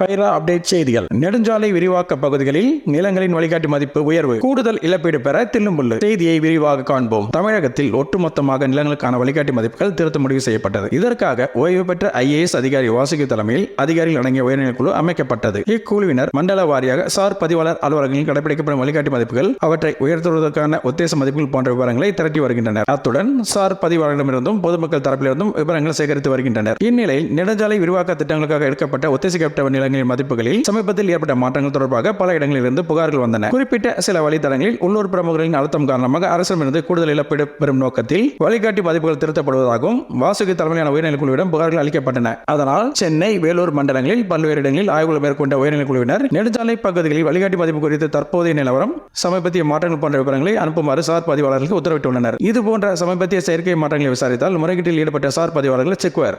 Faira update செய்திகள். நெடுஞ்சாலை விரிவாக்க பகுதிகளில் நிலங்களின் வழிகாட்டி மதிப்பு உயர்வு. கூடுதல் இழப்பீடு பெற தில்லுமுள்ளு செய்தியை விரிவாக காண்போம். தமிழகத்தில் ஒட்டுமொத்தமாக நிலங்களுக்கான வழிகாட்டி மதிப்புகள் திருத்த முடிவு செய்யப்பட்டது. இதற்காக ஓய்வு பெற்ற ஐஏஎஸ் அதிகாரி வாசுகி தலைமையில் அதிகாரிகள் அடங்கிய உயர்நிலை குழு அமைக்கப்பட்டது. இக்குழுவினர் மண்டல வாரியாக சார் பதிவாளர் அலுவலகங்களில் கடைபிடிக்கப்படும் வழிகாட்டி மதிப்புகள் அவற்றை உயர்த்துவதற்கான உத்தேச மதிப்புகள் போன்ற விவரங்களை திரட்டி வருகின்றனர். அத்துடன் சார் பதிவாளர்களிடமிருந்தும் பொதுமக்கள் தரப்பிலிருந்தும் விவரங்கள் சேகரித்து வருகின்றனர். இந்நிலையில் நெடுஞ்சாலை விரிவாக்க திட்டங்களுக்காக எடுக்கப்பட்ட உத்தேசிக்கப்பட்ட நிலங்களின் மதிப்புகளில் சமீபத்தில் ஏற்பட்ட மாற்றங்கள் தொடர்பாக பல இடங்களிலிருந்து புகார்கள் வந்தன. குறிப்பிட்ட சில வழித்தடங்களில் உள்ளூர் பிரமுகர்களின் அழுத்தம் காரணமாக அரசிடமிருந்து கூடுதல் இழப்பீடு பெறும் நோக்கத்தில் வழிகாட்டி மதிப்புகள் திருத்தப்படுவதாகவும் வாசுகி தலைமையிலான உயர்நிலை குழுவிடம் புகார்கள் அளிக்கப்பட்டன. அதனால் சென்னை வேலூர் மண்டலங்களில் பல்வேறு இடங்களில் ஆய்வுகள் மேற்கொண்ட உயர்நிலை குழுவினர் நெடுஞ்சாலை பகுதிகளில் வழிகாட்டி மதிப்பு குறித்து தற்போதைய நிலவரம் சமீபத்திய மாற்றங்கள் போன்ற விவரங்களை அனுப்புமாறு சார் பதிவாளர்களுக்கு உத்தரவிட்டுள்ளனர். இது போன்ற சமீபத்திய செயற்கை மாற்றங்களை விசாரித்தால் முறைகேட்டில் ஈடுபட்ட சார் பதிவாளர்கள் செக்குவர்.